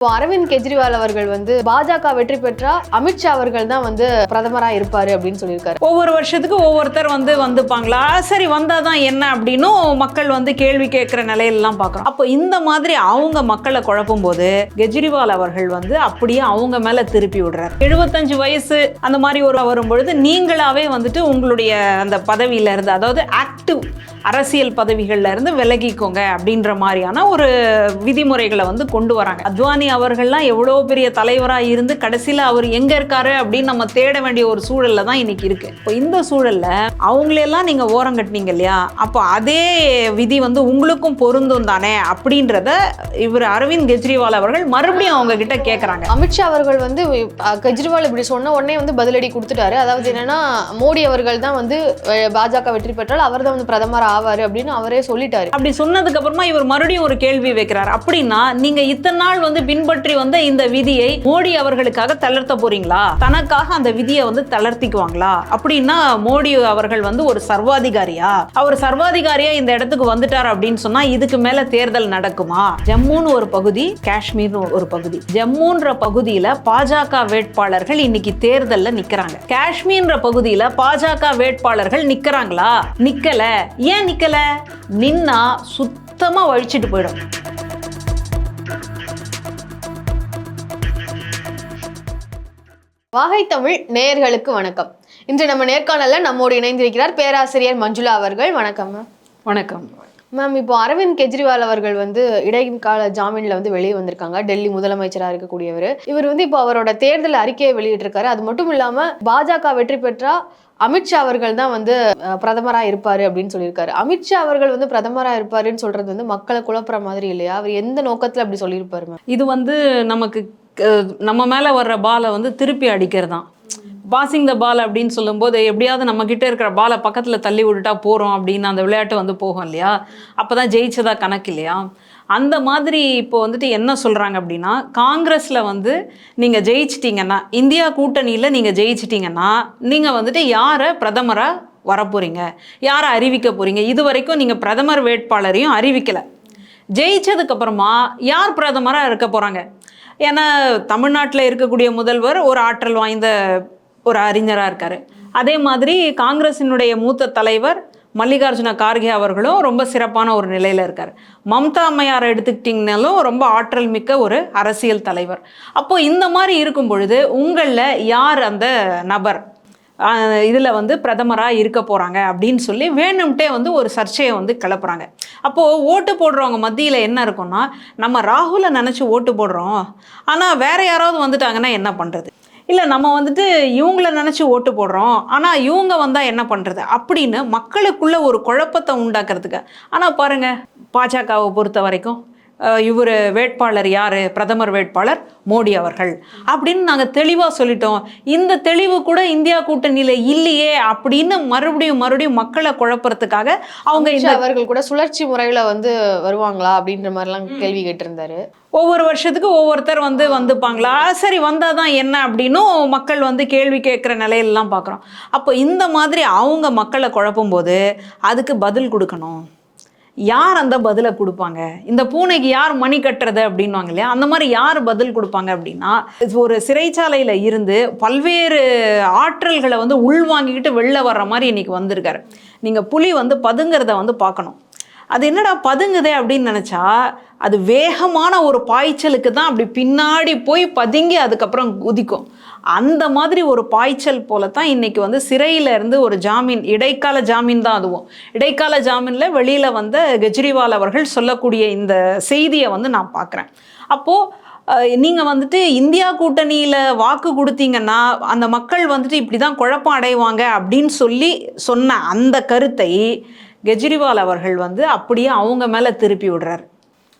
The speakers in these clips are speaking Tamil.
இப்போ அரவிந்த் கெஜ்ரிவால் அவர்கள் வந்து பாஜக வெற்றி பெற்றா அமித்ஷா அவர்கள் தான் வந்து பிரதமரா இருப்பாரு அப்படின்னு சொல்லியிருக்காரு. ஒவ்வொரு வருஷத்துக்கு ஒவ்வொருத்தர் வந்து வந்துப்பாங்களா? சரி வந்தாதான் என்ன அப்படின்னும் மக்கள் வந்து கேள்வி கேட்குற நிலையிலலாம் பார்க்குறோம். அப்போ இந்த மாதிரி அவங்க மக்களை குழப்பும் போது கெஜ்ரிவால் அவர்கள் வந்து அப்படியே அவங்க மேல திருப்பி விடுறாரு. எழுபத்தஞ்சு வயசு அந்த மாதிரி ஒரு வரும் பொழுது நீங்களாவே வந்துட்டு உங்களுடைய அந்த பதவியில இருந்து அதாவது ஆக்டிவ் அரசியல் பதவிகள்ல இருந்து விலகிக்கோங்க அப்படின்ற மாதிரியான ஒரு விதிமுறைகளை வந்து கொண்டு வராங்க. அத்வானி அவர்கள்லாம் எவ்வளோ பெரிய தலைவராக இருந்து கடைசியில் அவர் எங்க இருக்காரு அப்படின்னு நம்ம தேட வேண்டிய ஒரு சூழல்ல தான் இன்னைக்கு இருக்கு. இப்போ இந்த சூழல்ல அவங்களெல்லாம் நீங்க ஓரம் கட்டினீங்க இல்லையா? அப்போ அதே விதி வந்து உங்களுக்கும் பொருந்தும் தானே அப்படின்றத இவர் அரவிந்த் கெஜ்ரிவால் அவர்கள் மறுபடியும் அவங்க கிட்ட கேட்குறாங்க அமித்ஷா அவர்கள் வந்து கெஜ்ரிவால் இப்படி சொன்ன உடனே வந்து பதிலடி கொடுத்துட்டாரு. அதாவது என்னன்னா மோடி அவர்கள் தான் வந்து பாஜக வெற்றி பெற்றால் அவர் தான் வந்து பிரதமர் ஆவாரு அப்படின்னு அவரே சொல்லிட்டாரு. அப்படி சொன்னதுக்கு அப்புறமா இவர் மறுபடியும் ஒரு கேள்வி வைக்கிறார். அப்படின்னா நீங்க இத்தனை நாள் வந்து பின்பற்றி வந்த இந்த விதியை மோடி அவர்களுக்காக தளர்த்த போறீங்களா? தனக்காக அந்த விதியை வந்து தளர்த்திக்குவாங்களா? அப்படின்னா மோடி அவர்கள் வந்து ஒரு சர்வாதிகாரியா? அவர் சர்வாதிகாரியா இந்த இடத்துக்கு வந்துட்டார் அப்படின்னு சொன்னா இதுக்கு மேல தேர்தல் நடக்குமா? ஜம்முன்னு ஒரு பகுதி காஷ்மீர்னு ஒரு பகுதி. ஜம்முன்ற பகுதியில பாஜக வேட்பாளர்கள் இன்னைக்கு தேர்தல்ல நிக்கிறாங்க. காஷ்மீர்ன்ற பகுதியில பாஜக வேட்பாளர்கள் நிக்கிறாங்களா? நிக்கல. ஏன் நிக்கல? நின்னா சுத்தமா வழிச்சிட்டு போயிடும். வாகை தமிழ் நேயர்களுக்கு வணக்கம். இன்று நம்ம நேர்காணல்ல நம்மோடு இணைந்திருக்கிறார் பேராசிரியர் மஞ்சுளா அவர்கள். வணக்கம் மேம் வணக்கம். மேம் இப்போ அரவிந்த் கெஜ்ரிவால் அவர்கள் வந்து இடைக்கால ஜாமீன்ல வந்து வெளியே வந்திருக்காங்க. டெல்லி முதலமைச்சராக இருக்கக்கூடியவர். இவர் வந்து இப்போ அவரோட தேர்தல் அறிக்கையை வெளியிட்டிருக்காரு. அது மட்டும் இல்லாம பாஜக வெற்றி பெற்றா அமித்ஷா அவர்கள் தான் வந்து அஹ், பிரதமரா இருப்பாரு அப்படின்னு சொல்லியிருக்காரு. அமித்ஷா அவர்கள் வந்து பிரதமரா இருப்பாருன்னு சொல்றது வந்து மக்களை குழப்புற மாதிரி இல்லையா? அவர் எந்த நோக்கத்துல அப்படி சொல்லியிருப்பாரு மேம் இது வந்து நமக்கு நம்ம மேலே வர்ற பாலை வந்து திருப்பி அடிக்கிறது தான் பாசிங் த பால் அப்படின்னு சொல்லும்போது எப்படியாவது நம்ம இருக்கிற பாலை பக்கத்தில் தள்ளி விட்டுட்டா போகிறோம் அப்படின்னு அந்த விளையாட்டு வந்து போகும் இல்லையா? அப்போ தான் ஜெயிச்சதா கணக்கு இல்லையா? அந்த மாதிரி இப்போ வந்துட்டு என்ன சொல்கிறாங்க அப்படின்னா காங்கிரஸில் வந்து நீங்கள் ஜெயிச்சிட்டிங்கன்னா இந்தியா கூட்டணியில் நீங்கள் ஜெயிச்சிட்டிங்கன்னா நீங்கள் வந்துட்டு யாரை பிரதமராக வரப்போகிறீங்க யாரை அறிவிக்க போகிறீங்க இது வரைக்கும் நீங்கள் பிரதமர் வேட்பாளரையும் அறிவிக்கலை. ஜெயிச்சதுக்கப்புறமா யார் பிரதமராக இருக்க போகிறாங்க ஏன்னா தமிழ்நாட்டில் இருக்கக்கூடிய முதல்வர் ஒரு ஆற்றல் வாய்ந்த ஒரு அறிஞராக இருக்கார். அதே மாதிரி காங்கிரஸினுடைய மூத்த தலைவர் மல்லிகார்ஜுன கார்கே அவர்களும் ரொம்ப சிறப்பான ஒரு நிலையில் இருக்கார். மம்தா அம்மையாரை எடுத்துக்கிட்டிங்கனாலும் ரொம்ப ஆற்றல் மிக்க ஒரு அரசியல் தலைவர். அப்போது இந்த மாதிரி இருக்கும் பொழுது உங்களில் யார் அந்த நபர்? இதில் வந்து பிரதமராக இருக்க போகிறாங்க அப்படின்னு சொல்லி வேணும்ட்டே வந்து ஒரு சர்ச்சையை வந்து கிளப்புறாங்க. அப்போது ஓட்டு போடுறவங்க மத்தியில் என்ன இருக்கும்னா நம்ம ராகுலை நினச்சி ஓட்டு போடுறோம். ஆனால் வேறு யாராவது வந்துட்டாங்கன்னா என்ன பண்ணுறது இல்லை நம்ம வந்துட்டு இவங்கள நினச்சி ஓட்டு போடுறோம். ஆனால் இவங்க வந்தால் என்ன பண்ணுறது அப்படின்னு மக்களுக்குள்ள ஒரு குழப்பத்தை உண்டாக்குறதுக்கு. ஆனால் பாருங்கள் பாஜகவை பொறுத்த வரைக்கும் இவர் வேட்பாளர் யார்? பிரதமர் வேட்பாளர் மோடி அவர்கள். அப்படின்னு நாங்கள் தெளிவாக சொல்லிட்டோம். இந்த தெளிவு கூட இந்தியா கூட்டணியில் இல்லையே அப்படின்னு மறுபடியும் மறுபடியும் மக்களை குழப்பறதுக்காக அவங்க அவர்கள் கூட சுழற்சி முறையில வந்து வருவாங்களா அப்படின்ற மாதிரிலாம் கேள்வி கேட்டிருந்தாரு. ஒவ்வொரு வருஷத்துக்கு ஒவ்வொருத்தர் வந்து வந்துப்பாங்களா? சரி வந்தால் தான் என்ன அப்படின்னும் மக்கள் வந்து கேள்வி கேட்குற நிலையிலலாம் பார்க்குறோம் அப்போ இந்த மாதிரி அவங்க மக்களை குழப்பும் போது அதுக்கு பதில் கொடுக்கணும். யார் அந்த பதிலை கொடுப்பாங்க? இந்த பூனைக்கு யார் மணி கட்டுறது அப்படின்வாங்க இல்லையா? அந்த மாதிரி யார் பதில் கொடுப்பாங்க அப்படின்னா ஒரு சிறைச்சாலையில் இருந்து பல்வேறு ஆற்றல்களை வந்து உள்வாங்கிக்கிட்டு வெளில வர்ற மாதிரி இன்னைக்கு வந்திருக்காரு. நீங்கள் புலி வந்து பதுங்கிறத வந்து பார்க்கணும். அது என்னடா பதுங்குதே அப்படின்னு நினச்சா அது வேகமான ஒரு பாய்ச்சலுக்கு தான் அப்படி பின்னாடி போய் பதுங்கி அதுக்கப்புறம் குதிக்கும். அந்த மாதிரி ஒரு பாய்ச்சல் போல தான் இன்னைக்கு வந்து சிறையில இருந்து ஒரு ஜாமீன் இடைக்கால ஜாமீன் தான் அதுவும். இடைக்கால ஜாமீனில் வெளியில் வந்த கெஜ்ரிவால் அவர்கள் சொல்லக்கூடிய இந்த செய்தியை வந்து நான் பார்க்குறேன். அப்போது நீங்கள் வந்துட்டு இந்தியா கூட்டணியில் வாக்கு கொடுத்தீங்கன்னா அந்த மக்கள் வந்துட்டு இப்படி தான் குழப்பம் அடைவாங்க அப்படின்னு சொல்லி சொன்ன அந்த கருத்தை கெஜ்ரிவால் அவர்கள் வந்து அப்படியே அவங்க மேலே திருப்பி விடுறாரு.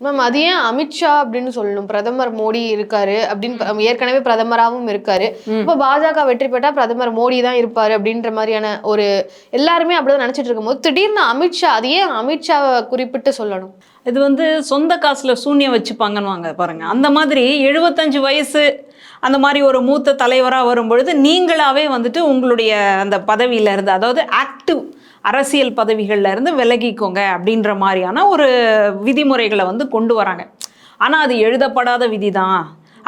மேம் அது ஏன் அமித்ஷா அப்படின்னு சொல்லணும்? பிரதமர் மோடி இருக்காரு அப்படின்னு ஏற்கனவே பிரதமராகவும் இருக்காரு. இப்போ பாஜக வெற்றி பெற்றா பிரதமர் மோடி தான் இருப்பாரு அப்படின்ற மாதிரியான ஒரு எல்லாருமே அப்படிதான் நினைச்சிட்டு இருக்கும்போது திடீர்னு அமித்ஷா அது ஏன் அமித்ஷாவை குறிப்பிட்டு சொல்லணும்? இது வந்து சொந்த காசில் சூன்யம் வச்சுப்பாங்கன்னு பாருங்க. அந்த மாதிரி எழுபத்தஞ்சு வயசு அந்த மாதிரி ஒரு மூத்த தலைவராக வரும்பொழுது நீங்களாவே வந்துட்டு உங்களுடைய அந்த பதவியில இருந்து அதாவது ஆக்டிவ் அரசியல் பதவிகளில் இருந்து விலகிக்கோங்க அப்படின்ற மாதிரியான ஒரு விதிமுறைகளை வந்து கொண்டு வராங்க. ஆனால் அது எழுதப்படாத விதி தான்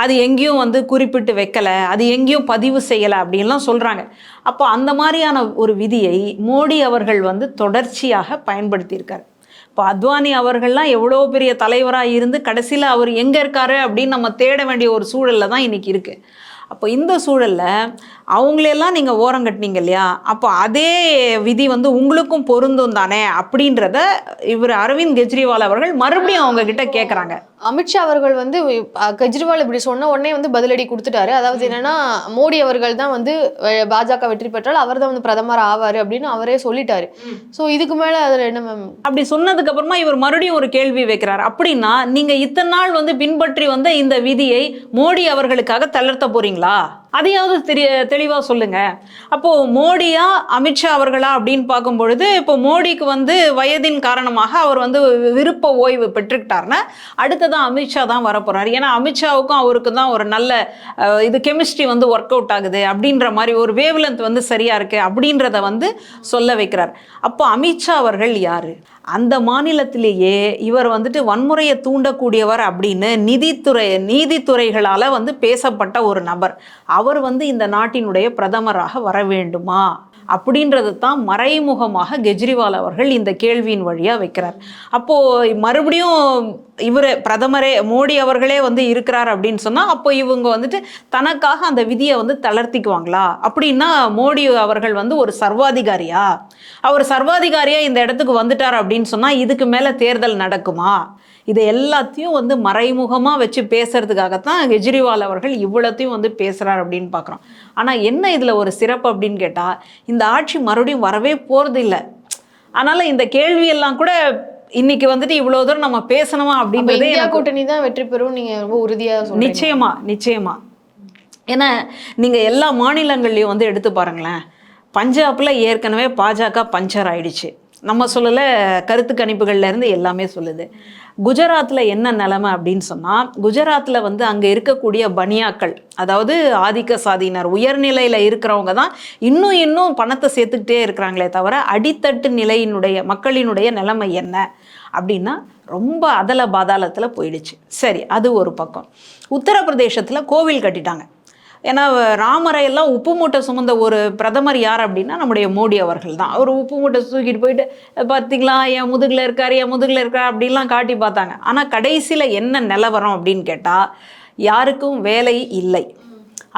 அது எங்கேயும் வந்து குறிப்பிட்டு வைக்கலை. அது எங்கேயும் பதிவு செய்யலை அப்படின்லாம் சொல்கிறாங்க அப்போ அந்த மாதிரியான ஒரு விதியை மோடி அவர்கள் வந்து தொடர்ச்சியாக பயன்படுத்தியிருக்கார். இப்போ அத்வானி அவர்கள்லாம் எவ்வளோ பெரிய தலைவராக இருந்து கடைசியில் அவர் எங்கே இருக்காரு அப்படின்னு நம்ம தேட வேண்டிய ஒரு சூழலில் தான் இன்றைக்கி இருக்குது அப்போ இந்த சூழலில் அவங்களெல்லாம் நீங்கள் ஓரம் கட்டினீங்க இல்லையா? அப்போ அதே விதி வந்து உங்களுக்கும் பொருந்தும் தானே அப்படின்றத இவர் அரவிந்த் கெஜ்ரிவால் அவர்கள் மறுபடியும் அவங்க கிட்ட கேட்குறாங்க அமித்ஷா அவர்கள் வந்து கெஜ்ரிவால் இப்படி சொன்ன உடனே வந்து பதிலடி கொடுத்துட்டாரு. அதாவது என்னன்னா மோடி அவர்கள் தான் வந்து பாஜக வெற்றி பெற்றால் அவர் தான் வந்து பிரதமர் ஆவாரு அப்படின்னு அவரே சொல்லிட்டாரு. சோ இதுக்கு மேல அதுல என்ன மேம் அப்படி சொன்னதுக்கு அப்புறமா இவர் மறுபடியும் ஒரு கேள்வி வைக்கிறார். அப்படின்னா நீங்க இத்தனை நாள் வந்து பின்பற்றி வந்த இந்த விதியை மோடி அவர்களுக்காக தளர்த்த போறீங்களா? அதையாவது தெரிய தெளிவாக சொல்லுங்க. அப்போ மோடியா அமித்ஷா அவர்களா அப்படின்னு பார்க்கும் பொழுது இப்போ மோடிக்கு வந்து வயதின் காரணமாக அவர் வந்து விருப்ப ஓய்வு பெற்றுக்கிட்டாருன்னா அடுத்ததான் அமித்ஷா தான் வரப்போறாரு. ஏன்னா அமித்ஷாவுக்கும் அவருக்கு தான் ஒரு நல்ல இது கெமிஸ்ட்ரி வந்து ஒர்க் அவுட் ஆகுது அப்படின்ற மாதிரி ஒரு வேவ்லென்த் வந்து சரியா இருக்கு அப்படின்றத வந்து சொல்ல வைக்கிறார். அப்போ அமித்ஷா அவர்கள் யாரு? அந்த மாநிலத்திலேயே இவர் வந்துட்டு வன்முறையை தூண்டக்கூடியவர் அப்படின்னு நிதித்துறை நீதித்துறைகளால் வந்து பேசப்பட்ட ஒரு நபர். அவர் வந்து இந்த நாட்டினுடைய பிரதமராக வர வேண்டுமா? அப்படின்றது தான் மறைமுகமாக கெஜ்ரிவால் அவர்கள் இந்த கேள்வியின் வழியாக வைக்கிறார். அப்போது மறுபடியும் இவர் பிரதமரே மோடி அவர்களே வந்து இருக்கிறார் அப்படின்னு சொன்னால் அப்போ இவங்க வந்துட்டு தனக்காக அந்த விதியை வந்து தளர்த்திக்குவாங்களா? அப்படின்னா மோடி அவர்கள் வந்து ஒரு சர்வாதிகாரியா? அவர் சர்வாதிகாரியாக இந்த இடத்துக்கு வந்துட்டார் அப்படின்னு சொன்னால் இதுக்கு மேலே தேர்தல் நடக்குமா? இதை எல்லாத்தையும் வந்து மறைமுகமாக வச்சு பேசுறதுக்காகத்தான் கெஜ்ரிவால் அவர்கள் இவ்வளத்தையும் வந்து பேசுகிறார் அப்படின்னு பார்க்குறோம். ஆனால் என்ன இதில் ஒரு சிறப்பு அப்படின்னு கேட்டால் இந்த ஆட்சி மறுபடியும் வரவே போகிறது இல்லை. அதனால் இந்த கேள்வியெல்லாம் கூட இன்னைக்கு வந்துட்டு இவ்வளோ தூரம் நம்ம பேசணுமா அப்ப அப்படின்றதே கூட்டணி தான் வெற்றி பெறும் நீங்க ரொம்ப உறுதியா சொல்றீங்க. நிச்சயமா நிச்சயமா. ஏன்னா நீங்க எல்லா மாநிலங்கள்லையும் வந்து எடுத்து பாருங்களேன் பஞ்சாப்ல ஏற்கனவே பாஜக பஞ்சர் ஆயிடுச்சு. நம்ம சொல்லலை கருத்து கணிப்புகள்லேருந்து எல்லாமே சொல்லுது. குஜராத்தில் என்ன நிலமை அப்படின்னு சொன்னால் குஜராத்தில் வந்து அங்கே இருக்கக்கூடிய பனியாக்கள் அதாவது ஆதிக்க சாதியினர் உயர்நிலையில் இருக்கிறவங்க தான் இன்னும் இன்னும் பணத்தை சேர்த்துக்கிட்டே இருக்கிறாங்களே தவிர அடித்தட்டு நிலையினுடைய மக்களினுடைய நிலைமை என்ன அப்படின்னா ரொம்ப அதல பாதாளத்தில் போயிடுச்சு. சரி அது ஒரு பக்கம். உத்தரப்பிரதேசத்தில் கோவில் கட்டிட்டாங்க. ஏன்னா ராமரை எல்லாம் உப்பு மூட்டை சுமந்த ஒரு பிரதமர் யார் அப்படின்னா நம்முடைய மோடி அவர்கள் தான். அவர் உப்பு மூட்டை தூக்கிட்டு போயிட்டு பார்த்தீங்களா என் முதுகில் இருக்கார் என் முதுகில் இருக்கார் அப்படின்லாம் காட்டி பார்த்தாங்க. ஆனால் கடைசியில் என்ன நிலவரம் அப்படின்னு கேட்டால் யாருக்கும் வேலை இல்லை.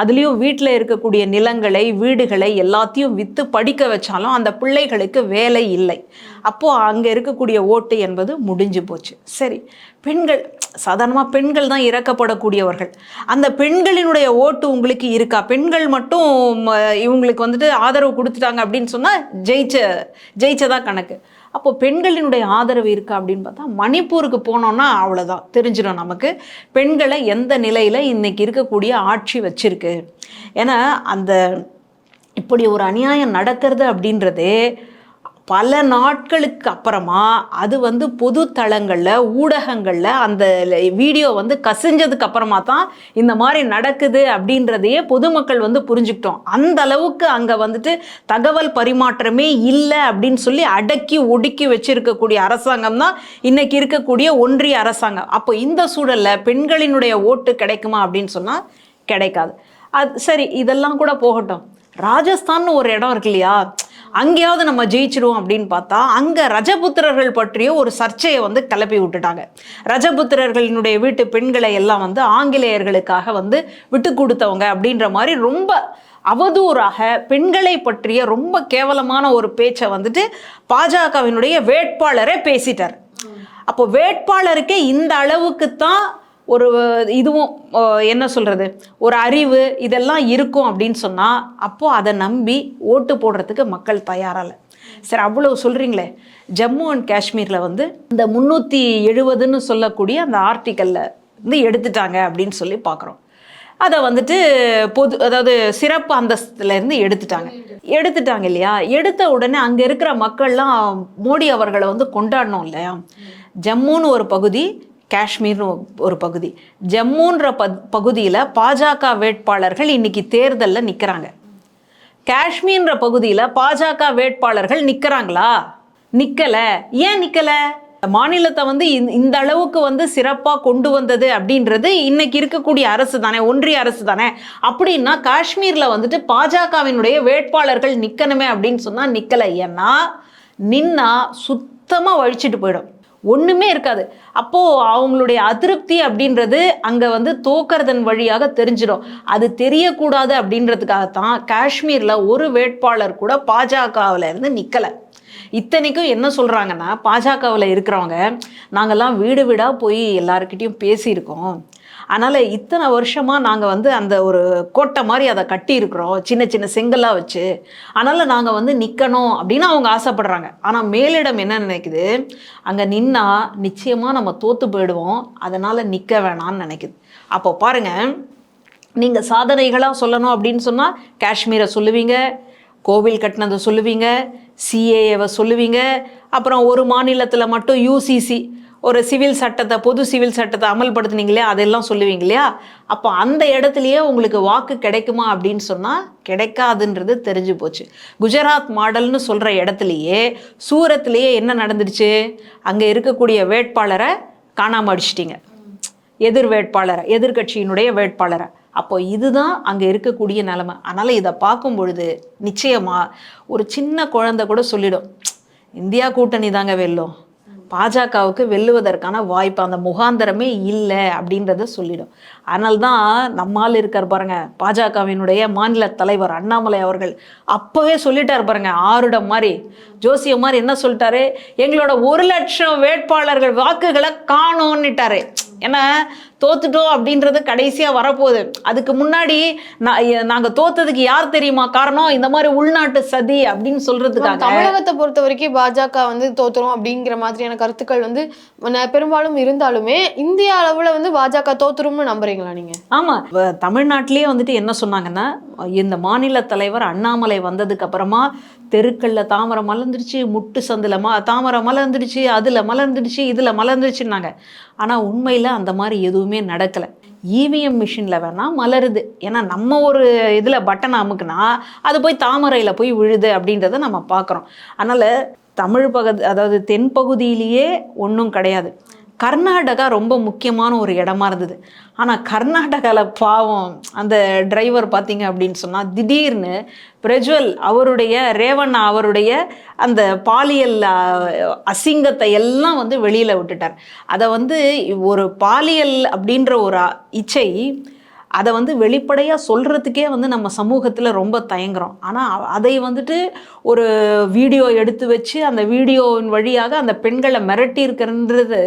அதுலேயும் வீட்டில் இருக்கக்கூடிய நிலங்களை வீடுகளை எல்லாத்தையும் விற்று படிக்க வச்சாலும் அந்த பிள்ளைகளுக்கு வேலை இல்லை. அப்போது அங்கே இருக்கக்கூடிய ஓட்டு என்பது முடிஞ்சு போச்சு. சரி பெண்கள் சாதாரணமாக பெண்கள் தான் இறக்கப்படக்கூடியவர்கள். அந்த பெண்களினுடைய ஓட்டு உங்களுக்கு இருக்கா? பெண்கள் மட்டும் ம, இவங்களுக்கு வந்துட்டு ஆதரவு கொடுத்துட்டாங்க அப்படின்னு சொன்னால் ஜெயிச்ச ஜெயிச்சதா கணக்கு. அப்போ பெண்களினுடைய ஆதரவு இருக்கா அப்படின்னு பார்த்தா மணிப்பூருக்கு போனோம்னா அவ்வளோதான் தெரிஞ்சிடும் நமக்கு. பெண்களை எந்த நிலையில் இன்னைக்கு இருக்கக்கூடிய ஆட்சி வச்சிருக்கு? ஏன்னா அந்த இப்படி ஒரு அநியாயம் நடக்கிறது அப்படின்றதே பல நாட்களுக்கு அப்புறமா அது வந்து பொது தளங்களில் ஊடகங்களில் அந்த வீடியோ வந்து கசிஞ்சதுக்கு அப்புறமா தான் இந்த மாதிரி நடக்குது அப்படின்றதையே பொதுமக்கள் வந்து புரிஞ்சுக்கிட்டோம். அந்த அளவுக்கு அங்கே வந்துட்டு தகவல் பரிமாற்றமே இல்லை அப்படின்னு சொல்லி அடக்கி ஒடுக்கி வச்சிருக்கக்கூடிய அரசாங்கம் தான் இன்னைக்கு இருக்கக்கூடிய ஒன்றிய அரசாங்கம். அப்போ இந்த சூழலில் பெண்களினுடைய ஓட்டு கிடைக்குமா அப்படின்னு சொன்னால் கிடைக்காது. அது சரி இதெல்லாம் கூட போகட்டும். ராஜஸ்தான் ஒரு இடம் இருக்கு இல்லையா? அங்கேயாவது நம்ம ஜெயிச்சிருவோம் அப்படின்னு பார்த்தா அங்கே ரஜபுத்திரர்கள் பற்றிய ஒரு சர்ச்சையை வந்து கிளப்பி விட்டுட்டாங்க. ரஜபுத்திரர்களினுடைய வீட்டு பெண்களை எல்லாம் வந்து ஆங்கிலேயர்களுக்காக வந்து விட்டு கொடுத்தவங்க அப்படின்ற மாதிரி ரொம்ப அவதூறாக பெண்களை பற்றிய ரொம்ப கேவலமான ஒரு பேச்சை வந்துட்டு பாஜகவினுடைய வேட்பாளரே பேசிட்டார். அப்போ வேட்பாளருக்கே இந்த அளவுக்கு தான் ஒரு இதுவும் என்ன சொல்கிறது ஒரு அறிவு இதெல்லாம் இருக்கும் அப்படின்னு சொன்னால் அப்போது அதை நம்பி ஓட்டு போடுறதுக்கு மக்கள் தயாரால. சரி அவ்வளோ சொல்கிறீங்களே ஜம்மு அண்ட் காஷ்மீரில் வந்து இந்த முந்நூற்றி எழுபதுன்னு சொல்லக்கூடிய அந்த ஆர்டிக்கலில் வந்து எடுத்துட்டாங்க அப்படின்னு சொல்லி பார்க்குறோம் அதை வந்துட்டு பொது அதாவது சிறப்பு அந்தஸ்துலேருந்து எடுத்துட்டாங்க. எடுத்துட்டாங்க இல்லையா? எடுத்த உடனே அங்கே இருக்கிற மக்கள்லாம் மோடி அவர்களை வந்து கொண்டாடணும் இல்லையா? ஜம்முன்னு ஒரு பகுதி காஷ்மீர்னு ஒரு பகுதி. ஜம்முன்ற ப பகுதியில் பாஜக வேட்பாளர்கள் இன்னைக்கு தேர்தலில் நிற்கிறாங்க காஷ்மீர்ன்ற பகுதியில் பாஜக வேட்பாளர்கள் நிற்கிறாங்களா நிற்கலை ஏன் நிற்கலை மாநிலத்தை வந்து இந்த- இந்த அளவுக்கு வந்து சிறப்பாக கொண்டு வந்தது அப்படின்றது இன்னைக்கு இருக்கக்கூடிய அரசு தானே ஒன்றிய அரசு தானே. அப்படின்னா காஷ்மீரில் வந்துட்டு பாஜகவினுடைய வேட்பாளர்கள் நிற்கணுமே அப்படின்னு சொன்னால் நிற்கலை ஏன்னா நின்னா சுத்தமாக வழிச்சிட்டு போயிடும். ஒன்றுமே இருக்காது. அப்போது அவங்களுடைய அதிருப்தி அப்படின்றது அங்கே வந்து தோக்கறதன் வழியாக தெரிஞ்சிடும். அது தெரியக்கூடாது அப்படின்றதுக்காகத்தான் காஷ்மீரில் ஒரு வேட்பாளர் கூட பாஜகவில் இருந்து நிற்கலை இத்தனைக்கும் என்ன சொல்கிறாங்கன்னா பாஜகவில் இருக்கிறவங்க நாங்கள்லாம் வீடு வீடாக போய் எல்லாருக்கிட்டேயும் பேசியிருக்கோம். அதனால் இத்தனை வருஷமாக நாங்கள் வந்து அந்த ஒரு கோட்டை மாதிரி அதை கட்டியிருக்கிறோம். சின்ன சின்ன செங்கல்லாக வச்சு. அதனால் நாங்கள் வந்து நிற்கணும் அப்படின்னு அவங்க ஆசைப்படுறாங்க. ஆனால் மேலிடம் என்ன நினைக்குது? அங்கே நின்னா நிச்சயமாக நம்ம தோற்று போயிடுவோம். அதனால் நிற்க வேணாம்னு நினைக்குது. அப்போ பாருங்கள் நீங்கள் சாதனைகளாக சொல்லணும் அப்படின்னு சொன்னால் காஷ்மீரை சொல்லுவீங்க கோவில் கட்டினதை சொல்லுவீங்க சிஏஏவை சொல்லுவீங்க அப்புறம் ஒரு மாநிலத்தில் மட்டும் யூசிசி ஒரு சிவில் சட்டத்தை பொது சிவில் சட்டத்தை அமல்படுத்துனீங்களே அதெல்லாம் சொல்லுவீங்க இல்லையா? அப்போ அந்த இடத்துலையே உங்களுக்கு வாக்கு கிடைக்குமா அப்படின்னு சொன்னால் கிடைக்காதுன்றது தெரிஞ்சு போச்சு. குஜராத் மாடல்னு சொல்கிற இடத்துலையே சூரத்துலேயே என்ன நடந்துடுச்சு? அங்கே இருக்கக்கூடிய வேட்பாளரை காணாமல் அடிச்சிட்டிங்க. எதிர் வேட்பாளரை எதிர்க்கட்சியினுடைய வேட்பாளரை. அப்போ இதுதான் அங்கே இருக்கக்கூடிய நிலைமை. அதனால் இதை பார்க்கும் பொழுது நிச்சயமாக ஒரு சின்ன குழந்தை கூட சொல்லிடும் இந்தியா கூட்டணி தாங்க வெல்லும். பாஜகவுக்கு வெல்லுவதற்கான வாய்ப்பு அந்த முகாந்தரமே இல்லை அப்படின்றத சொல்லிடும். அதனால தான் நம்மால் இருக்கார் பாருங்க பாஜகவினுடைய மாநில தலைவர் அண்ணாமலை அவர்கள் அப்போவே சொல்லிட்டார் பாருங்க ஆருடம் மாதிரி ஜோசியம் மாதிரி என்ன சொல்லிட்டாரு? எங்களோட ஒரு லட்சம் வேட்பாளர்கள் வாக்குகளை காணோன்னுட்டாரு ஏன்னா தோத்துட்டோம் அப்படின்றது கடைசியாக வரப்போகுது. அதுக்கு முன்னாடி நாங்கள் தோத்ததுக்கு யார் தெரியுமா காரணம்? இந்த மாதிரி உள்நாட்டு சதி அப்படின்னு சொல்றதுக்காக. தமிழகத்தை பொறுத்த வரைக்கும் பாஜக வந்து தோத்துரும் அப்படிங்கிற மாதிரியான கருத்துக்கள் வந்து பெரும்பாலும் இருந்தாலுமே இந்திய அளவுல வந்து பாஜக தோத்துரும்னு நம்புறீங்களா நீங்க? ஆமாம் தமிழ்நாட்டிலேயே வந்துட்டு என்ன சொன்னாங்கன்னா இந்த மாநில தலைவர் அண்ணாமலை வந்ததுக்கு அப்புறமா தெருக்கல்ல தாமரை மலர்ந்துடுச்சு முட்டு சந்தில் மா தாமரை மலர்ந்துடுச்சு அதில் மலர்ந்துடுச்சு இதில் மலர்ந்துடுச்சுன்னாங்க ஆனால் உண்மையில் அந்த மாதிரி எதுவுமே நடக்கலை. இவிஎம் மிஷினில் வேணால் மலருது. ஏன்னா நம்ம ஒரு இதில் பட்டன் அமுக்குனா அது போய் தாமரையில் போய் விழுது அப்படின்றத நம்ம பார்க்குறோம் அதனால் தமிழ் பகுதி அதாவது தென்பகுதியிலேயே ஒன்றும் கிடையாது. கர்நாடகா ரொம்ப முக்கியமான ஒரு இடமா இருந்தது. ஆனால் கர்நாடகாவில் பாவம் அந்த டிரைவர் பார்த்தீங்க அப்படின்னு சொன்னால் திடீர்னு பிரஜ்வல் அவருடைய ரேவண்ணா அவருடைய அந்த பாலியல் அசிங்கத்தை எல்லாம் வந்து வெளியில் விட்டுட்டார். அதை வந்து ஒரு பாலியல் அப்படின்ற ஒரு இச்சை அதை வந்து வெளிப்படையாக சொல்கிறதுக்கே வந்து நம்ம சமூகத்தில் ரொம்ப தயங்குறோம். ஆனால் அதை வந்துட்டு ஒரு வீடியோ எடுத்து வச்சு அந்த வீடியோவின் வழியாக அந்த பெண்களை மிரட்டி இருக்கிறன்றது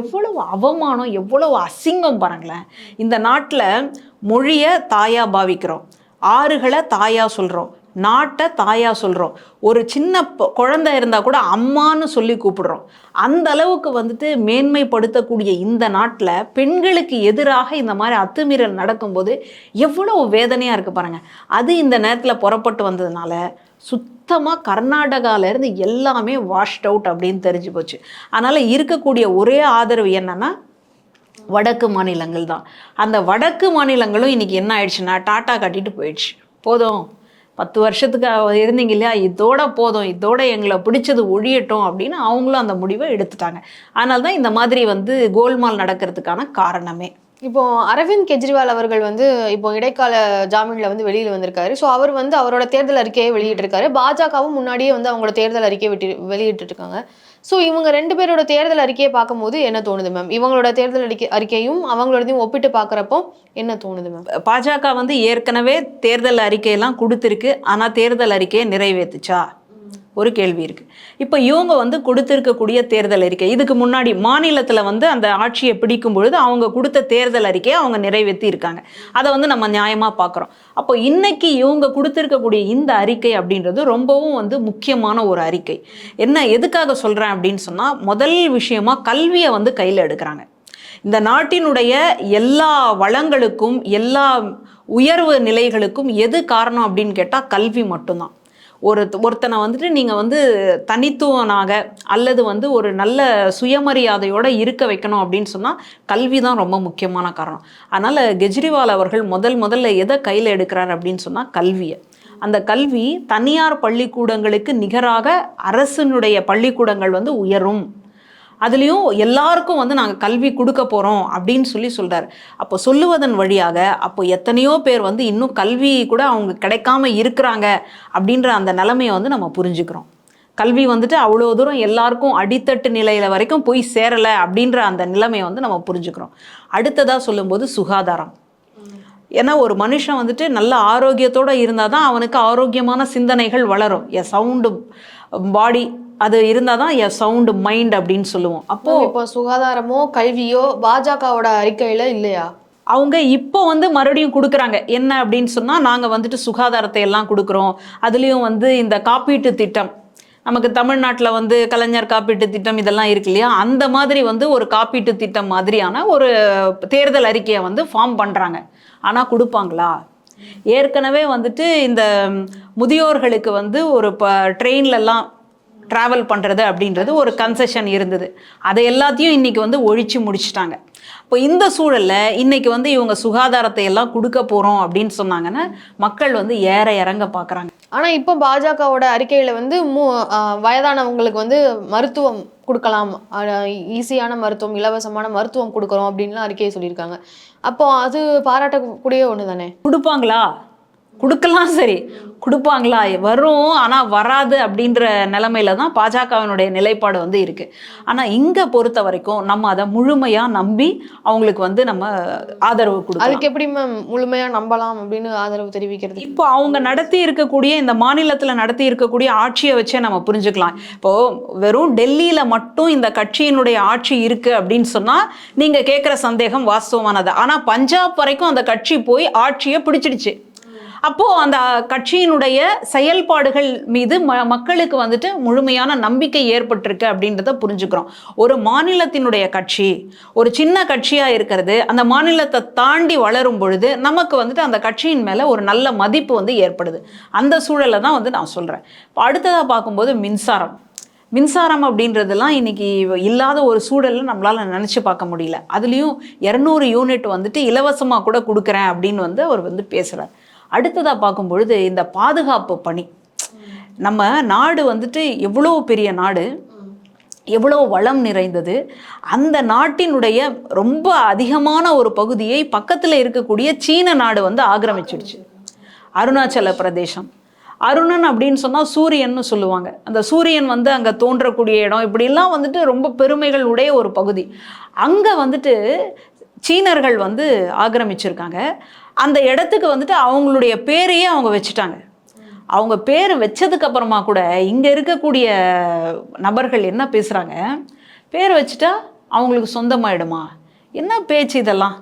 எவ்வளவு அவமானம் எவ்வளவு அசிங்கம் பாருங்களேன். இந்த நாட்டில் மொழியை தாயாக பாவிக்கிறோம். ஆறுகளை தாயாக சொல்கிறோம் நாட்டை தாயாக சொல்கிறோம் ஒரு சின்ன குழந்த குழந்தை இருந்தால் கூட அம்மான்னு சொல்லி கூப்பிடுறோம். அந்த அளவுக்கு வந்துட்டு மேன்மைப்படுத்தக்கூடிய இந்த நாட்டில் பெண்களுக்கு எதிராக இந்த மாதிரி அத்துமீறல் நடக்கும்போது எவ்வளோ வேதனையாக இருக்குது பாருங்கள் அது இந்த நேரத்தில் புறப்பட்டு வந்ததுனால சுத்தமாக கர்நாடகாவிலேருந்து எல்லாமே வாஷ்ட் அவுட் அப்படின்னு தெரிஞ்சு போச்சு. அதனால் இருக்கக்கூடிய ஒரே ஆதரவு என்னன்னா வடக்கு மாநிலங்கள் தான். அந்த வடக்கு மாநிலங்களும் இன்றைக்கி என்ன ஆயிடுச்சுன்னா டாட்டா கட்டிட்டு போயிடுச்சு. போதும். பத்து வருஷத்துக்கு இருந்தீங்க இல்லையா? இதோட போதும் இதோட எங்களை பிடிச்சது ஒழியட்டும் அப்படின்னு அவங்களும் அந்த முடிவை எடுத்துட்டாங்க. அதனால தான் இந்த மாதிரி வந்து கோல்மால் நடக்கிறதுக்கான காரணமே. இப்போ அரவிந்த் கெஜ்ரிவால் அவர்கள் வந்து இப்போ இடைக்கால ஜாமீனில் வந்து வெளியில் வந்திருக்காரு. ஸோ அவர் வந்து அவரோட தேர்தல் அறிக்கையை வெளியிட்டிருக்காரு. பாஜகவும் முன்னாடியே வந்து அவங்களோட தேர்தல் அறிக்கையை விட்டு வெளியிட்டு இருக்காங்க ஸோ இவங்க ரெண்டு பேரோட தேர்தல் அறிக்கையை பார்க்கும்போது என்ன தோணுது மேம் இவங்களோட தேர்தல் அறிக்கை அறிக்கையும் அவங்களோடதையும் ஒப்பிட்டு பார்க்குறப்போ என்ன தோணுது மேம் பாஜக வந்து ஏற்கனவே தேர்தல் அறிக்கையெல்லாம் கொடுத்துருக்கு. ஆனால் தேர்தல் அறிக்கையை நிறைவேற்றுச்சா ஒரு கேள்வி இருக்கு. இப்போ இவங்க வந்து கொடுத்திருக்கக்கூடிய தேர்தல் அறிக்கை இதுக்கு முன்னாடி மாநிலத்தில் வந்து அந்த ஆட்சியை பிடிக்கும் பொழுது அவங்க கொடுத்த தேர்தல் அறிக்கையை அவங்க நிறைவேற்றி இருக்காங்க. அதை வந்து நம்ம நியாயமாக பார்க்குறோம் அப்போ இன்னைக்கு இவங்க கொடுத்திருக்கக்கூடிய இந்த அறிக்கை அப்படின்றது ரொம்பவும் வந்து முக்கியமான ஒரு அறிக்கை. என்ன எதுக்காக சொல்கிறேன் அப்படின்னு சொன்னால் முதல் விஷயமா கல்வியை வந்து கையில் எடுக்கிறாங்க. இந்த நாட்டினுடைய எல்லா வளங்களுக்கும் எல்லா உயர்வு நிலைகளுக்கும் எது காரணம் அப்படின்னு கேட்டால் கல்வி மட்டும்தான். ஒரு ஒருத்தனை வந்துட்டு நீங்கள் வந்து தனித்துவனாக அல்லது வந்து ஒரு நல்ல சுயமரியாதையோடு இருக்க வைக்கணும் அப்படின்னு சொன்னால் கல்வி தான் ரொம்ப முக்கியமான காரணம். அதனால் கெஜ்ரிவால் அவர்கள் முதல் முதல்ல எதை கையில் எடுக்கிறார் அப்படின்னு சொன்னால் கல்வியை. அந்த கல்வி தனியார் பள்ளிக்கூடங்களுக்கு நிகராக அரசினுடைய பள்ளிக்கூடங்கள் வந்து உயரும். அதுலேயும் எல்லாருக்கும் வந்து நாங்கள் கல்வி கொடுக்க போகிறோம் அப்படின்னு சொல்லி சொல்கிறார் அப்போ சொல்லுவதன் வழியாக அப்போ எத்தனையோ பேர் வந்து இன்னும் கல்வி கூட அவங்க கிடைக்காம இருக்கிறாங்க அப்படின்ற அந்த நிலைமையை வந்து நம்ம புரிஞ்சுக்கிறோம். கல்வி வந்துட்டு அவ்வளோ தூரம் எல்லாருக்கும் அடித்தட்டு நிலையில வரைக்கும் போய் சேரலை அப்படின்ற அந்த நிலைமையை வந்து நம்ம புரிஞ்சுக்கிறோம். அடுத்ததாக சொல்லும்போது சுகாதாரம். ஏன்னா ஒரு மனுஷன் வந்துட்டு நல்ல ஆரோக்கியத்தோடு இருந்தால் தான் அவனுக்கு ஆரோக்கியமான சிந்தனைகள் வளரும். எ சவுண்டு பாடி அது இருந்தால் தான் எ சவுண்டு மைண்ட் அப்படின்னு சொல்லுவோம். அப்போ இப்போ சுகாதாரமோ கல்வியோ பாஜகவோட அறிக்கையில இல்லையா? அவங்க இப்போ வந்து மறுபடியும் கொடுக்குறாங்க. என்ன அப்படின்னு சொன்னால் நாங்கள் வந்துட்டு சுகாதாரத்தை எல்லாம் கொடுக்குறோம். அதுலேயும் வந்து இந்த காப்பீட்டு திட்டம். நமக்கு தமிழ்நாட்டில் வந்து கலைஞர் காப்பீட்டு திட்டம் இதெல்லாம் இருக்கு இல்லையா? அந்த மாதிரி வந்து ஒரு காப்பீட்டு திட்டம் மாதிரியான ஒரு தேர்தல் அறிக்கையை வந்து ஃபார்ம் பண்ணுறாங்க ஆனால் கொடுப்பாங்களா? ஏற்கனவே வந்துட்டு இந்த முதியோர்களுக்கு வந்து ஒரு இப்போ ட்ரெயின்லலாம் ட்ராவல் பண்ணுறது அப்படின்றது ஒரு கன்செஷன் இருந்தது. அதை எல்லாத்தையும் இன்னைக்கு வந்து ஒழிச்சு முடிச்சிட்டாங்க. இப்போ இந்த சூழலில் இன்னைக்கு வந்து இவங்க சுகாதாரத்தை எல்லாம் கொடுக்க போகிறோம் அப்படின்னு சொன்னாங்கன்னா மக்கள் வந்து ஏற இறங்க பார்க்குறாங்க ஆனா இப்போ பாஜகவோட அறிக்கையில வந்து மூ வயதானவங்களுக்கு வந்து மருத்துவம் கொடுக்கலாம். ஈஸியான மருத்துவம் இலவசமான மருத்துவம் கொடுக்குறோம் அப்படின்லாம் அறிக்கையை சொல்லியிருக்காங்க. அப்போ அது பாராட்டக்கூடிய ஒன்று தானே கொடுப்பாங்களா? கொடுக்கலாம் சரி. கொடுப்பாங்களா? வரும். ஆனால் வராது அப்படின்ற நிலமையில தான் பாஜகவினுடைய நிலைப்பாடு வந்து இருக்குது ஆனால் இங்கே பொறுத்த வரைக்கும் நம்ம அதை முழுமையாக நம்பி அவங்களுக்கு வந்து நம்ம ஆதரவு கொடுக்கலாம். அதுக்கு எப்படி மேம் முழுமையா நம்பலாம் அப்படின்னு ஆதரவு தெரிவிக்கிறது? இப்போ அவங்க நடத்தி இருக்கக்கூடிய இந்த மாநிலத்தில் நடத்தி இருக்கக்கூடிய ஆட்சியை வச்சே நம்ம புரிஞ்சுக்கலாம். இப்போ வெறும் டெல்லியில் மட்டும் இந்த கட்சியினுடைய ஆட்சி இருக்கு அப்படின்னு சொன்னால் நீங்கள் கேட்குற சந்தேகம் வாஸ்தவமானது. ஆனால் பஞ்சாப் வரைக்கும் அந்த கட்சி போய் ஆட்சியை பிடிச்சிடுச்சு. அப்போது அந்த கட்சியினுடைய செயல்பாடுகள் மீது ம மக்களுக்கு வந்துட்டு முழுமையான நம்பிக்கை ஏற்பட்டிருக்கு அப்படின்றத புரிஞ்சுக்கிறோம். ஒரு மாநிலத்தினுடைய கட்சி ஒரு சின்ன கட்சியாக இருக்கிறது அந்த மாநிலத்தை தாண்டி வளரும் பொழுது நமக்கு வந்துட்டு அந்த கட்சியின் மேலே ஒரு நல்ல மதிப்பு வந்து ஏற்படுது. அந்த சூழலை தான் வந்து நான் சொல்கிறேன் இப்போ அடுத்ததாக பார்க்கும்போது மின்சாரம். மின்சாரம் அப்படின்றதெல்லாம் இன்னைக்கு இல்லாத ஒரு சூழல்ல நம்மளால் நினச்சி பார்க்க முடியல. அதுலேயும் இரநூறு யூனிட் வந்துட்டு இலவசமாக கூட கொடுக்குறேன் அப்படின்னு வந்து அவர் வந்து பேசுகிறார் அடுத்ததாக பார்க்கும் பொழுது இந்த பாதுகாப்பு பணி. நம்ம நாடு வந்துட்டு எவ்வளோ பெரிய நாடு எவ்வளோ வளம் நிறைந்தது அந்த நாட்டினுடைய ரொம்ப அதிகமான ஒரு பகுதியை பக்கத்தில் இருக்கக்கூடிய சீன நாடு வந்து ஆக்கிரமிச்சிடுச்சு. அருணாச்சல பிரதேசம். அருணன் அப்படின்னு சொன்னால் சூரியன்னு சொல்லுவாங்க. அந்த சூரியன் வந்து அங்கே தோன்றக்கூடிய இடம். இப்படிலாம் வந்துட்டு ரொம்ப பெருமைகள் உடைய ஒரு பகுதி. அங்கே வந்துட்டு சீனர்கள் வந்து ஆக்கிரமிச்சிருக்காங்க. அந்த இடத்துக்கு வந்துட்டு அவங்களுடைய பேரையே அவங்க வச்சுட்டாங்க. அவங்க பேர் வச்சதுக்கப்புறமா கூட இங்கே இருக்கக்கூடிய நபர்கள் என்ன பேசுகிறாங்க பேர் வச்சுட்டா அவங்களுக்கு சொந்தமாயிடுமா? என்ன பேச்சு இதெல்லாம்?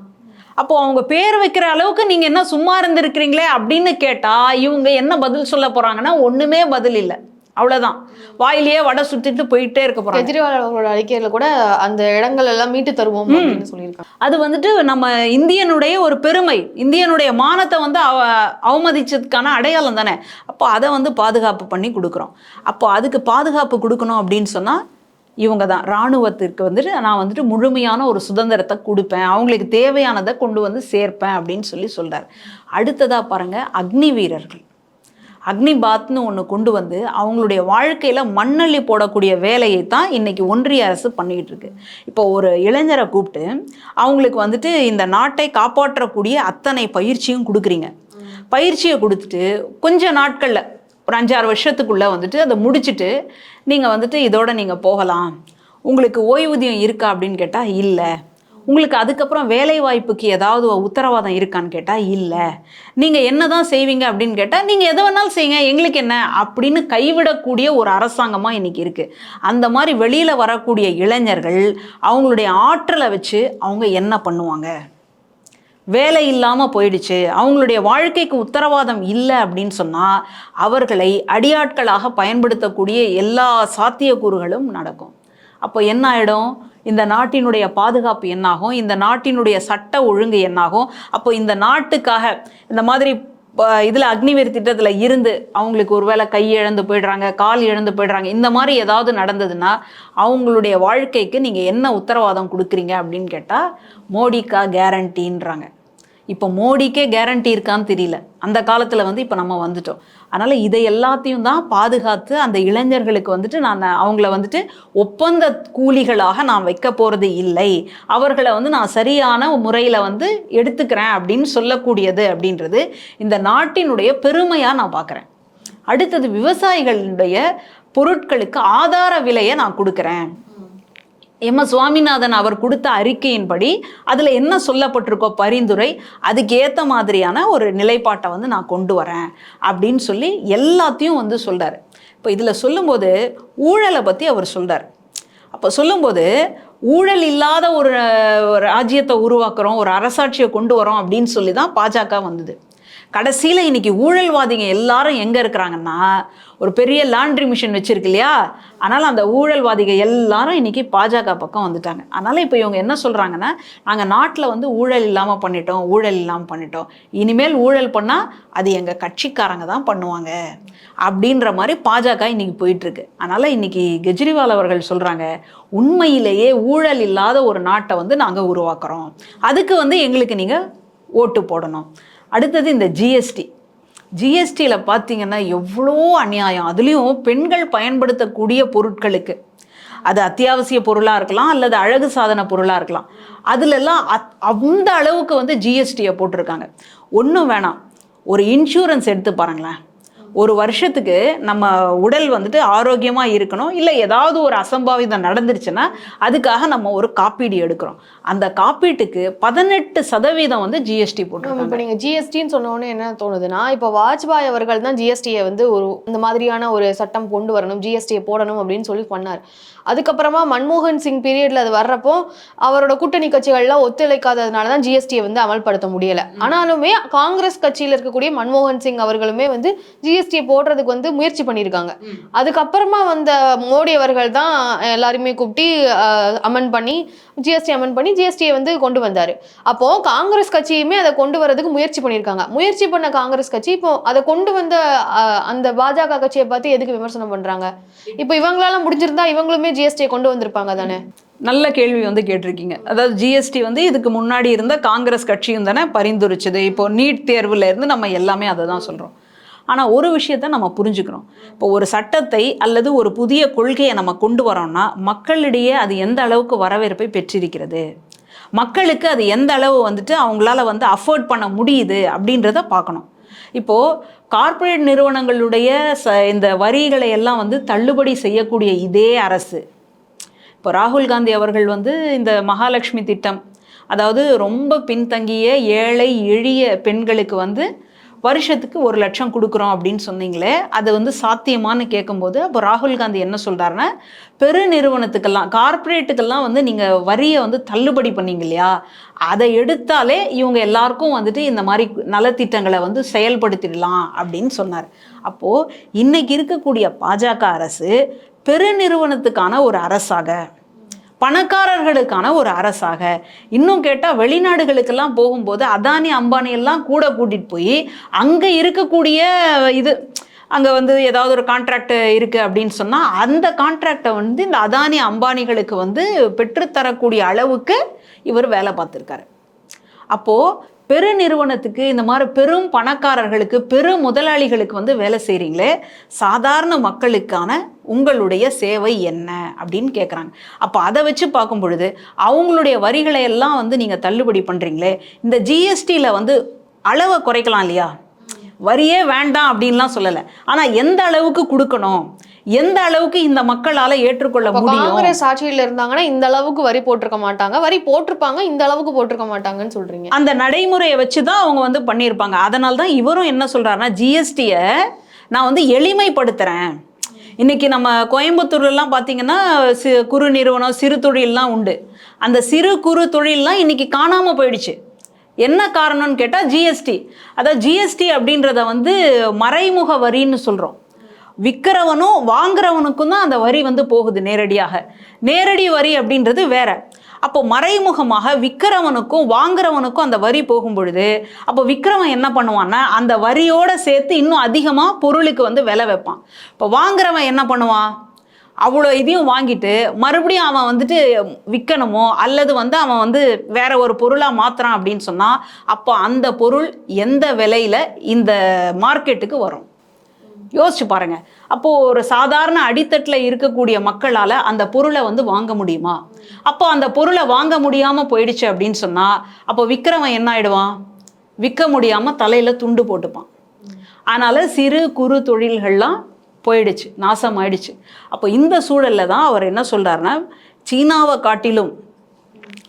அப்போது அவங்க பேர் வைக்கிற அளவுக்கு நீங்கள் என்ன சும்மா இருந்திருக்கிறீங்களே அப்படின்னு கேட்டால் இவங்க என்ன பதில் சொல்ல போகிறாங்கன்னா ஒன்றுமே பதில் இல்லை. அவ்வளவுதான். வாயிலேயே வடை சுத்திட்டு போயிட்டே இருக்க போறாங்க. கெஜ்ரிவால் அவர்களோட அறிக்கையில கூட அந்த இடங்கள் எல்லாம் மீட்டு தருவோம் அப்படின்னு சொல்லியிருக்காங்க. அது வந்துட்டு நம்ம இந்தியனுடைய ஒரு பெருமை இந்தியனுடைய மானத்தை வந்து அவ அவமதிச்சதுக்கான அடையாளம் தானே. அப்போ அதை வந்து பாதுகாப்பு பண்ணி கொடுக்குறோம். அப்போ அதுக்கு பாதுகாப்பு கொடுக்கணும் அப்படின்னு சொன்னால் இவங்க தான். இராணுவத்திற்கு வந்துட்டு நான் வந்துட்டு முழுமையான ஒரு சுதந்திரத்தை கொடுப்பேன். அவங்களுக்கு தேவையானதை கொண்டு வந்து சேர்ப்பேன் அப்படின்னு சொல்லி சொல்றார். அடுத்ததாக பாருங்க அக்னி வீரர்கள். அக்னிபாத்னு ஒன்று கொண்டு வந்து அவங்களுடைய வாழ்க்கையில் மண்ணள்ளி போடக்கூடிய வேலையை தான் இன்னைக்கு ஒன்றிய அரசு பண்ணிக்கிட்டு இருக்கு. இப்போ ஒரு இளைஞரை கூப்பிட்டு அவங்களுக்கு வந்துட்டு இந்த நாட்டை காப்பாற்றக்கூடிய அத்தனை பயிற்சியும் கொடுக்குறீங்க. பயிற்சியை கொடுத்துட்டு கொஞ்ச நாட்களில் ஒரு அஞ்சாறு வருஷத்துக்குள்ளே வந்துட்டு அதை முடிச்சுட்டு நீங்கள் வந்துட்டு இதோட நீங்கள் போகலாம். உங்களுக்கு ஓய்வூதியம் இருக்கா அப்படின்னு கேட்டால் இல்லை. உங்களுக்கு அதுக்கப்புறம் வேலை வாய்ப்புக்கு ஏதாவது உத்தரவாதம் இருக்கான்னு கேட்டால் இல்லை. நீங்கள் என்ன தான் செய்வீங்க அப்படின்னு கேட்டால் நீங்கள் எதை வேணாலும் செய்யுங்க எங்களுக்கு என்ன? அப்படின்னு கைவிடக்கூடிய ஒரு அரசாங்கமாக இன்னைக்கு இருக்குது அந்த மாதிரி வெளியில் வரக்கூடிய இளைஞர்கள் அவங்களுடைய ஆற்றலை வச்சு அவங்க என்ன பண்ணுவாங்க? வேலை இல்லாமல் போயிடுச்சு. அவங்களுடைய வாழ்க்கைக்கு உத்தரவாதம் இல்லை அப்படின்னு சொன்னால் அவர்களை அடியாட்களாக பயன்படுத்தக்கூடிய எல்லா சாத்தியக்கூறுகளும் நடக்கும். அப்போ என்ன ஆகிடும் இந்த நாட்டினுடைய பாதுகாப்பு என்னாகும்? இந்த நாட்டினுடைய சட்ட ஒழுங்கு என்னாகும்? அப்போ இந்த நாட்டுக்காக இந்த மாதிரி இதில் அக்னிவீர் திட்டத்தில் இருந்து அவங்களுக்கு ஒருவேளை கை இழந்து போயிடுறாங்க கால் இழந்து போயிடுறாங்க இந்த மாதிரி ஏதாவது நடந்ததுன்னா அவங்களுடைய வாழ்க்கைக்கு நீங்கள் என்ன உத்தரவாதம் கொடுக்குறீங்க அப்படின்னு கேட்டால் மோடிக்கா கேரண்டின்றாங்க இப்போ மோடிக்கே கேரண்டி இருக்கான்னு தெரியல. அந்த காலத்தில் வந்து இப்போ நம்ம வந்துட்டோம். அதனால் இதை எல்லாத்தையும் தான் பாதுகாத்து அந்த இளைஞர்களுக்கு வந்துட்டு நான் அவங்கள வந்துட்டு ஒப்பந்த கூலிகளாக நான் வைக்க போகிறது இல்லை. அவர்களை வந்து நான் சரியான முறையில் வந்து எடுத்துக்கிறேன் அப்படின்னு சொல்லக்கூடியது அப்படின்றது இந்த நாட்டினுடைய பெருமையாக நான் பார்க்குறேன். அடுத்தது விவசாயிகளுடைய பொருட்களுக்கு ஆதார விலையை நான் கொடுக்குறேன். எம் எஸ் சுவாமிநாதன் அவர் கொடுத்த அறிக்கையின்படி அதில் என்ன சொல்லப்பட்டிருக்கோ பரிந்துரை அதுக்கு ஏற்ற மாதிரியான ஒரு நிலைப்பாட்டை வந்து நான் கொண்டு வரேன் அப்படின்னு சொல்லி எல்லாத்தையும் வந்து சொல்கிறார் இப்போ இதில் சொல்லும்போது ஊழலை பற்றி அவர் சொல்கிறார் அப்போ சொல்லும்போது ஊழல் இல்லாத ஒரு ஒரு ராஜ்யத்தை உருவாக்குறோம் ஒரு அரசாட்சியை கொண்டு வரோம் அப்படின்னு சொல்லி தான் பாஜக வந்தது. கடைசியில் இன்னைக்கு ஊழல்வாதிங்க எல்லாரும் எங்கே இருக்கிறாங்கன்னா ஒரு பெரிய லாண்ட்ரி மிஷின் வச்சிருக்கு இல்லையா? அதனால் அந்த ஊழல்வாதிகள் எல்லாரும் இன்றைக்கி பாஜக பக்கம் வந்துட்டாங்க. அதனால் இப்போ இவங்க என்ன சொல்கிறாங்கன்னா நாங்கள் நாட்டில் வந்து ஊழல் இல்லாமல் பண்ணிட்டோம் ஊழல் இல்லாமல் பண்ணிட்டோம். இனிமேல் ஊழல் பண்ணால் அது எங்கள் கட்சிக்காரங்க தான் பண்ணுவாங்க அப்படின்ற மாதிரி பாஜக இன்னைக்கு போயிட்டுருக்கு. அதனால் இன்னைக்கு கெஜ்ரிவால் அவர்கள் சொல்கிறாங்க உண்மையிலேயே ஊழல் இல்லாத ஒரு நாட்டை வந்து நாங்கள் உருவாக்குறோம். அதுக்கு வந்து எங்களுக்கு நீங்கள் ஓட்டு போடணும். அடுத்தது இந்த ஜிஎஸ்டி ஜிஎஸ்டியில் பார்த்தீங்கன்னா எவ்வளோ அநியாயம். அதுலேயும் பெண்கள் பயன்படுத்தக்கூடிய பொருட்களுக்கு. அது அத்தியாவசிய பொருளாக இருக்கலாம் அல்லது அழகு சாதன பொருளாக இருக்கலாம். அதுலெல்லாம் அத் அந்த அளவுக்கு வந்து ஜிஎஸ்டியை போட்டிருக்காங்க. ஒன்றும் வேணாம். ஒரு இன்சூரன்ஸ் எடுத்து பாருங்களேன். ஒரு வருஷத்துக்கு நம்ம உடல் வந்துட்டு ஆரோக்கியமாக இருக்கணும் இல்லை ஏதாவது ஒரு அசம்பாவிதம் நடந்துருச்சுன்னா அதுக்காக நம்ம ஒரு காப்பீடு எடுக்கிறோம். அந்த காப்பீட்டுக்கு பதினெட்டு சதவீதம் வந்து ஜிஎஸ்டி போட்டிருக்காங்க. இப்போ நீங்க ஜிஎஸ்டின்னு சொன்ன உடனே என்ன தோணுதுன்னா இப்போ வாஜ்பாய் அவர்கள் தான் ஜிஎஸ்டியை வந்து ஒரு இந்த மாதிரியான ஒரு சட்டம் கொண்டு வரணும் ஜிஎஸ்டியை போடணும் அப்படின்னு சொல்லி பண்ணார். அதுக்கப்புறமா மன்மோகன் சிங் பீரியட்ல அது வர்றப்போ அவரோட கூட்டணி கட்சிகள்லாம் ஒத்துழைக்காததுனால தான் ஜிஎஸ்டியை வந்து அமல்படுத்த முடியல. ஆனாலுமே காங்கிரஸ் கட்சியில இருக்கக்கூடிய மன்மோகன் சிங் அவர்களுமே வந்து ஜிஎஸ்டியை போடுறதுக்கு வந்து முயற்சி பண்ணியிருக்காங்க. அதுக்கப்புறமா வந்த மோடி அவர்கள் தான் எல்லாருமே கூப்பிட்டு அமன் பண்ணி ஜிஎஸ்டி அமன் பண்ணி ஜிஎஸ்டியை வந்து கொண்டு வந்தாரு. அப்போ காங்கிரஸ் கட்சியுமே அதை கொண்டு வரதுக்கு முயற்சி பண்ணியிருக்காங்க. முயற்சி பண்ண காங்கிரஸ் கட்சி இப்போ அதை கொண்டு வந்த அந்த பாஜக கட்சியை பார்த்து எதுக்கு விமர்சனம் பண்றாங்க? இப்போ இவங்களால முடிஞ்சிருந்தா இவங்களுமே ஜிஎஸ்டியை கொண்டு வந்திருப்பாங்க தானே? நல்ல கேள்வி வந்து கேட்டிருக்கீங்க. அதாவது ஜிஎஸ்டி வந்து இதுக்கு முன்னாடி இருந்த காங்கிரஸ் கட்சியும் தானே பரிந்துரைச்சது. இப்போ நீட் தேர்வுல இருந்து நம்ம எல்லாமே அதை தான் சொல்கிறோம் ஆனால் ஒரு விஷயத்த நம்ம புரிஞ்சுக்கிறோம் இப்போ ஒரு சட்டத்தை அல்லது ஒரு புதிய கொள்கையை நம்ம கொண்டு வரோம்னா மக்களிடையே அது எந்த அளவுக்கு வரவேற்பை பெற்றிருக்கிறது? மக்களுக்கு அது எந்த அளவு வந்துட்டு அவங்களால வந்து அஃபோர்ட் பண்ண முடியுது அப்படின்றத பார்க்கணும். இப்போது கார்ப்பரேட் நிறுவனங்களுடைய ச இந்த வரிகளை எல்லாம் வந்து தள்ளுபடி செய்யக்கூடிய இதே அரசு. இப்போ ராகுல் காந்தி அவர்கள் வந்து இந்த மகாலட்சுமி திட்டம் அதாவது ரொம்ப பின்தங்கிய ஏழை எளிய பெண்களுக்கு வந்து வருஷத்துக்கு ஒரு லட்சம் கொடுக்குறோம் அப்படின்னு சொன்னீங்களே அது வந்து சாத்தியமான்னு கேட்கும்போது அப்போ ராகுல் காந்தி என்ன சொல்கிறாருன்னா பெரு நிறுவனத்துக்கெல்லாம் கார்ப்பரேட்டுக்கெல்லாம் வந்து நீங்கள் வரியை வந்து தள்ளுபடி பண்ணீங்க இல்லையா? அதை எடுத்தாலே இவங்க எல்லாருக்கும் வந்துட்டு இந்த மாதிரி நலத்திட்டங்களை வந்து செயல்படுத்திடலாம் அப்படின்னு சொன்னார். அப்போது இன்றைக்கி இருக்கக்கூடிய பாஜக அரசு பெருநிறுவனத்துக்கான ஒரு அரசாக பணக்காரர்களுக்கான ஒரு அரசாக. இன்னும் கேட்டால் வெளிநாடுகளுக்கெல்லாம் போகும்போது அதானி அம்பானி எல்லாம் கூட கூட்டிகிட்டு போய் அங்கே இருக்கக்கூடிய இது அங்கே வந்து ஏதாவது ஒரு கான்ட்ராக்ட் இருக்குது அப்படின்னு சொன்னால் அந்த கான்ட்ராக்டை வந்து இந்த அதானி அம்பானிகளுக்கு வந்து பெற்றுத்தரக்கூடிய அளவுக்கு இவர் வேலை பார்த்துருக்காரு. அப்போது பெரு நிறுவனத்துக்கு இந்த மாதிரி பெரும் பணக்காரர்களுக்கு பெரு முதலாளிகளுக்கு வந்து வேலை செய்கிறீங்களே சாதாரண மக்களுக்கான உங்களுடைய சேவை என்ன அப்படின்னு கேட்குறாங்க அப்போ அதை வச்சு பார்க்கும் பொழுது அவங்களுடைய வரிகளை எல்லாம் வந்து நீங்கள் தள்ளுபடி பண்ணுறீங்களே இந்த ஜிஎஸ்டியில் வந்து அளவை குறைக்கலாம் இல்லையா? வரியே வேண்டாம் அப்படின்லாம் சொல்லலை. ஆனால் எந்த அளவுக்கு கொடுக்கணும்? எந்த அளவுக்கு இந்த மக்களால் ஏற்றுக்கொள்ள முடியும்? காங்கிரஸ் ஆட்சியில இருந்தாங்கன்னா இந்த அளவுக்கு வரி போட்டிருக்க மாட்டாங்க. வரி போட்டிருப்பாங்க இந்த அளவுக்கு போட்டிருக்க மாட்டாங்கன்னு சொல்றீங்க. அந்த நடைமுறையை வச்சு தான் அவங்க வந்து பண்ணியிருப்பாங்க. அதனால தான் இவரும் என்ன சொல்றாருன்னா ஜிஎஸ்டியை நான் வந்து எளிமைப்படுத்துகிறேன் இன்னைக்கு நம்ம கோயம்புத்தூர்லாம் பார்த்தீங்கன்னா சி குறு நிறுவனம் சிறு தொழில்லாம் உண்டு. அந்த சிறு குறு தொழில்லாம் இன்னைக்கு காணாமல் போயிடுச்சு. என்ன காரணம்னு கேட்டால் ஜிஎஸ்டி அதாவது ஜிஎஸ்டி அப்படின்றத வந்து மறைமுக வரின்னு சொல்கிறோம் விற்கிறவனும் வாங்குறவனுக்கும் தான் அந்த வரி வந்து போகுது நேரடியாக. நேரடி வரி அப்படின்றது வேற. அப்போ மறைமுகமாக விற்கிறவனுக்கும் வாங்குறவனுக்கும் அந்த வரி போகும் பொழுது அப்போ விற்கிறவன் என்ன பண்ணுவான்னா அந்த வரியோட சேர்த்து இன்னும் அதிகமாக பொருளுக்கு வந்து விலை வைப்பான். இப்போ வாங்குறவன் என்ன பண்ணுவான்? அவ்வளோ இதையும் வாங்கிட்டு மறுபடியும் அவன் வந்துட்டு விற்கணுமோ அல்லது வந்து அவன் வந்து வேற ஒரு பொருளாக மாற்றுறான் அப்படின்னு சொன்னால் அப்போ அந்த பொருள் எந்த விலையில் இந்த மார்க்கெட்டுக்கு வரும். யோசிச்சு பாருங்க. அப்போ ஒரு சாதாரண அடித்தட்டில் இருக்கக்கூடிய மக்களால் அந்த பொருளை வந்து வாங்க முடியுமா? அப்போ அந்த பொருளை வாங்க முடியாம போயிடுச்சு அப்படின்னு சொன்னா அப்போ விற்கிறவன் என்ன ஆயிடுவான்? விற்க முடியாம தலையில துண்டு போட்டுப்பான். அதனால சிறு குறு தொழில்கள்லாம் போயிடுச்சு நாசம் ஆயிடுச்சு அப்போ இந்த சூழல்ல தான் அவர் என்ன சொல்றாருன்னா சீனாவை காட்டிலும்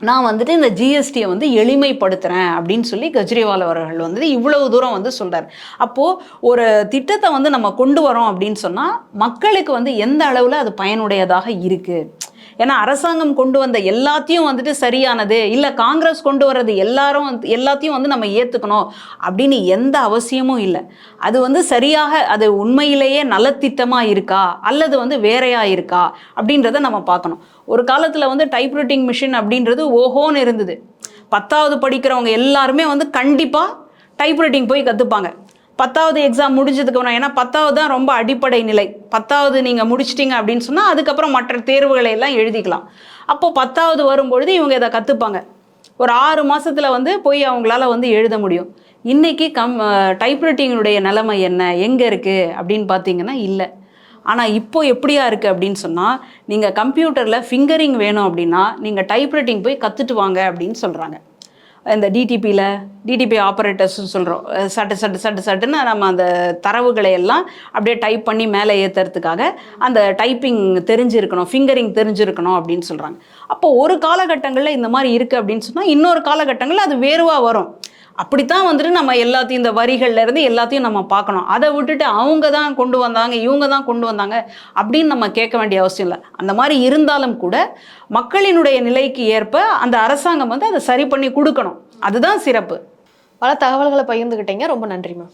நான் வந்துட்டு இந்த ஜிஎஸ்டியை வந்து எளிமைப்படுத்துகிறேன் அப்படின்னு சொல்லி கெஜ்ரிவால் அவர்கள் வந்து இவ்வளவு தூரம் வந்து சொல்கிறார் அப்போது ஒரு திட்டத்தை வந்து நம்ம கொண்டு வரோம் அப்படின்னு சொன்னால் மக்களுக்கு வந்து எந்த அளவில் அது பயனுடையதாக இருக்குது ஏன்னா அரசாங்கம் கொண்டு வந்த எல்லாத்தையும் வந்துட்டு சரியானது இல்லை காங்கிரஸ் கொண்டு வர்றது எல்லாரும் வந்து- எல்லாத்தையும் வந்து நம்ம ஏற்றுக்கணும் அப்படின்னு எந்த அவசியமும் இல்லை. அது வந்து சரியாக அது உண்மையிலேயே நலத்திட்டமாக இருக்கா அல்லது வந்து வேறையா இருக்கா அப்படின்றத நம்ம பார்க்கணும். ஒரு காலத்தில் வந்து டைப்ரைட்டிங் மிஷின் அப்படின்றது ஓஹோன்னு இருந்தது. பத்தாவது படிக்கிறவங்க எல்லாருமே வந்து கண்டிப்பாக டைப்ரைட்டிங் போய் கற்றுப்பாங்க பத்தாவது எக்ஸாம் முடிஞ்சதுக்கு ஏன்னா பத்தாவது தான் ரொம்ப அடிப்படை நிலை. பத்தாவது நீங்கள் முடிச்சிட்டிங்க அப்படின்னு சொன்னால் அதுக்கப்புறம் மற்ற தேர்வுகளை எல்லாம் எழுதிக்கலாம். அப்போது பத்தாவது வரும்பொழுது இவங்க இதை கற்றுப்பாங்க ஒரு ஆறு மாதத்தில் வந்து போய் அவங்களால வந்து எழுத முடியும். இன்றைக்கி கம் டைப்ரைட்டிங்கினுடைய நிலைமை என்ன? எங்கே இருக்குது அப்படின்னு பார்த்தீங்கன்னா இல்லை. ஆனால் இப்போது எப்படியா இருக்குது அப்படின்னு சொன்னால் நீங்கள் கம்ப்யூட்டரில் ஃபிங்கரிங் வேணும் அப்படின்னா நீங்கள் டைப்ரைட்டிங் போய் கற்றுட்டு வாங்க அப்படின்னு சொல்கிறாங்க இந்த டிடிபியில் டிடிபி ஆப்ரேட்டர்ஸ்னு சொல்கிறோம் சட்டு சட்டு சட்டு சட்டுன்னு நம்ம அந்த தரவுகளை எல்லாம் அப்படியே டைப் பண்ணி மேலே ஏற்றுறதுக்காக அந்த டைப்பிங் தெரிஞ்சிருக்கணும் ஃபிங்கரிங் தெரிஞ்சிருக்கணும் அப்படின்னு சொல்கிறாங்க அப்போ ஒரு காலகட்டங்களில் இந்த மாதிரி இருக்குது அப்படின்னு சொன்னால் இன்னொரு காலகட்டங்களில் அது வேறுவாக வரும். அப்படித்தான் வந்துட்டு நம்ம எல்லாத்தையும் இந்த வரிகள்ல இருந்து எல்லாத்தையும் நம்ம பார்க்கணும். அதை விட்டுட்டு அவங்க தான் கொண்டு வந்தாங்க இவங்க தான் கொண்டு வந்தாங்க அப்படின்னு நம்ம கேட்க வேண்டிய அவசியம் இல்லை. அந்த மாதிரி இருந்தாலும் கூட மக்களினுடைய நிலைக்கு ஏற்ப அந்த அரசாங்கம் வந்து அதை சரி பண்ணி கொடுக்கணும். அதுதான் சிறப்பு. பல தகவல்களை பகிர்ந்துக்கிட்டீங்க ரொம்ப நன்றி மேம்.